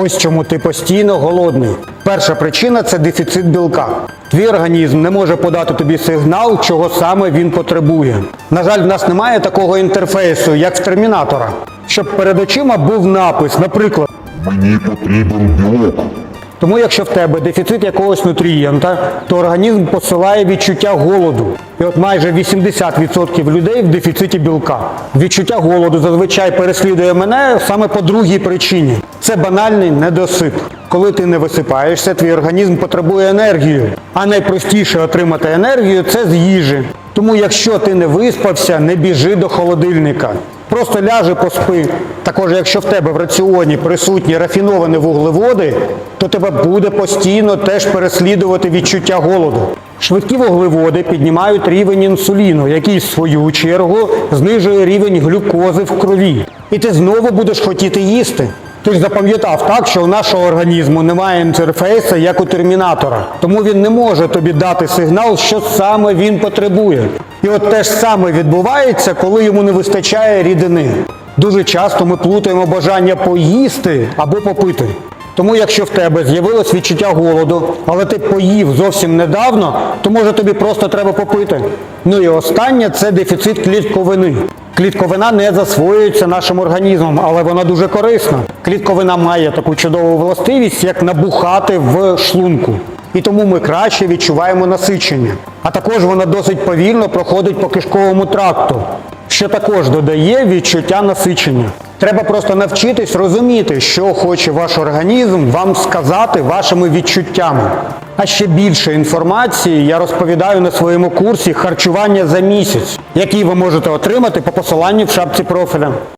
Ось чому ти постійно голодний. Перша причина це дефіцит білка. Твій організм не може подати тобі сигнал, чого саме він потребує. На жаль, в нас немає такого інтерфейсу, як в термінатора. Щоб перед очима був напис, наприклад, Мені потрібен білок. Тому якщо в тебе дефіцит якогось нутрієнта, то організм посилає відчуття голоду. І от майже 80% людей в дефіциті білка. Відчуття голоду зазвичай переслідує мене саме по другій причині. Це банальний недосип. Коли ти не висипаєшся, твій організм потребує енергію. А найпростіше отримати енергію це з їжі. Тому якщо ти не виспався, не біжи до холодильника. Просто ляжи поспи. Також, якщо в тебе в раціоні присутні рафіновані вуглеводи, то тебе буде постійно теж переслідувати відчуття голоду. Швидкі вуглеводи піднімають рівень інсуліну, який в свою чергу знижує рівень глюкози в крові. І ти знову будеш хотіти їсти. Ти ж запам'ятав так, що у нашого організму немає інтерфейсу, як у термінатора. Тому він не може тобі дати сигнал, що саме він потребує. І от те ж саме відбувається, коли йому не вистачає рідини. Дуже часто ми плутаємо бажання поїсти або попити. Тому якщо в тебе з'явилось відчуття голоду, але ти поїв зовсім недавно, то може тобі просто треба попити. Ну і останнє це дефіцит клітковини. Клітковина не засвоюється нашим організмом, але вона дуже корисна. Клітковина має таку чудову властивість, як набухати в шлунку. І тому ми краще відчуваємо насичення. А також вона досить повільно проходить по кишковому тракту, що також додає відчуття насичення. Треба просто навчитись розуміти, що хоче ваш організм вам сказати вашими відчуттями. А ще більше інформації я розповідаю на своєму курсі харчування за місяць, який ви можете отримати по посиланню в шапці профіля.